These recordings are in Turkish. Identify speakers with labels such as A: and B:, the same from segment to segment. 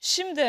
A: Şimdi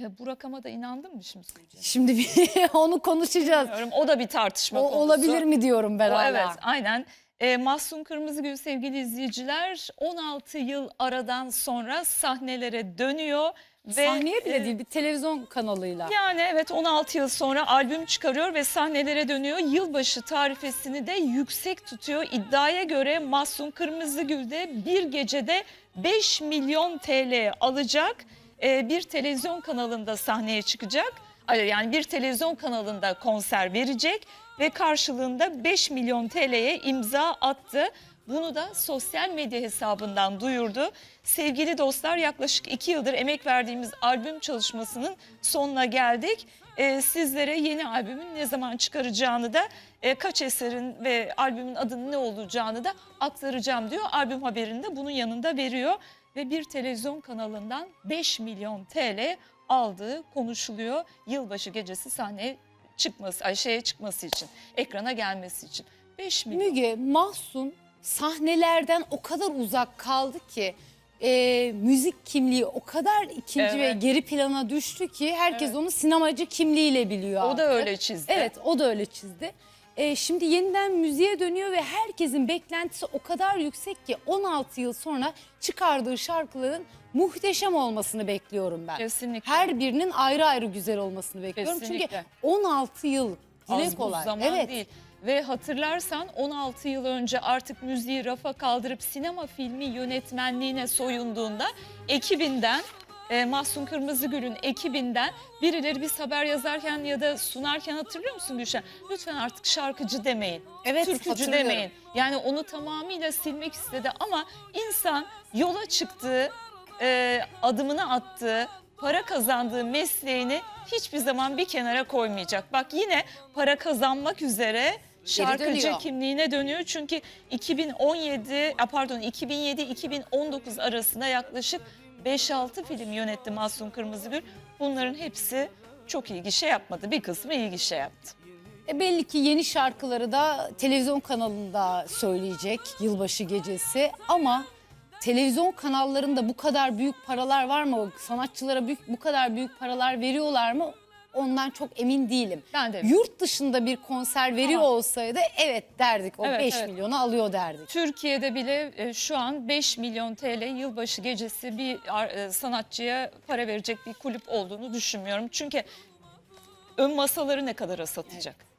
A: e, bu rakama da inandın mı şimdi?
B: Şimdi bir onu konuşacağız.
A: Bilmiyorum, O da bir tartışma
B: O
A: konusu.
B: olabilir mi diyorum ben
A: O,
B: hala.
A: evet aynen. E, Mahsun Kırmızıgül sevgili izleyiciler 16 yıl aradan sonra sahnelere dönüyor. Ve,
B: Sahneye bile
A: e,
B: değil bir televizyon kanalıyla.
A: Yani evet 16 yıl sonra albüm çıkarıyor ve sahnelere dönüyor. Yılbaşı tarifesini de yüksek tutuyor. İddiaya göre Mahsun Kırmızıgül de bir gecede 5 milyon TL alacak. Ee, bir televizyon kanalında sahneye çıkacak. Yani bir televizyon kanalında konser verecek ve karşılığında 5 milyon TL'ye imza attı. Bunu da sosyal medya hesabından duyurdu. Sevgili dostlar yaklaşık iki yıldır emek verdiğimiz albüm çalışmasının sonuna geldik. Ee, sizlere yeni albümün ne zaman çıkaracağını da e, kaç eserin ve albümün adının ne olacağını da aktaracağım diyor. Albüm haberini de bunun yanında veriyor ve bir televizyon kanalından 5 milyon TL aldığı konuşuluyor. Yılbaşı gecesi sahneye çıkması, ay şeye çıkması için, ekrana gelmesi için. 5 milyon.
B: Müge, Mahsun sahnelerden o kadar uzak kaldı ki e, müzik kimliği o kadar ikinci ve
A: Evet.
B: geri plana düştü ki herkes
A: Evet.
B: onu sinemacı kimliğiyle biliyor
A: O
B: artık.
A: da öyle çizdi.
B: Evet o da öyle çizdi. E, şimdi yeniden müziğe dönüyor ve herkesin beklentisi o kadar yüksek ki 16 yıl sonra çıkardığı şarkıların muhteşem olmasını bekliyorum ben.
A: Kesinlikle.
B: Her birinin ayrı ayrı güzel olmasını bekliyorum.
A: Kesinlikle.
B: Çünkü 16 yıl dile
A: Az
B: kolay.
A: zaman
B: evet.
A: değil. Ve hatırlarsan 16 yıl önce artık müziği rafa kaldırıp sinema filmi yönetmenliğine soyunduğunda ekibinden e, Mahsun Kırmızıgül'ün ekibinden birileri biz haber yazarken ya da sunarken hatırlıyor musun Gülşen? Lütfen artık şarkıcı demeyin.
B: Evet,
A: Türkücü
B: hatırlıyorum.
A: demeyin. Yani onu tamamıyla silmek istedi ama insan yola çıktığı, e, adımını attığı, para kazandığı mesleğini hiçbir zaman bir kenara koymayacak. Bak yine para kazanmak üzere şarkıcı
B: dönüyor.
A: kimliğine dönüyor. Çünkü 2017 a, pardon 2007-2019 arasında yaklaşık 5-6 film yönetti Mahsun Kırmızıgül. Bunların hepsi çok iyi gişe yapmadı. Bir kısmı iyi gişe yaptı.
B: E belli ki yeni şarkıları da televizyon kanalında söyleyecek yılbaşı gecesi ama televizyon kanallarında bu kadar büyük paralar var mı? Sanatçılara büyük, bu kadar büyük paralar veriyorlar mı? Ondan çok emin değilim.
A: Ben de
B: Yurt dışında bir konser veriyor
A: Ama-
B: olsaydı evet derdik. O
A: Evet,
B: 5
A: evet.
B: milyonu alıyor derdik.
A: Türkiye'de bile e, şu an 5 milyon TL yılbaşı gecesi bir e, sanatçıya para verecek bir kulüp olduğunu düşünmüyorum. Çünkü ön masaları ne kadara satacak?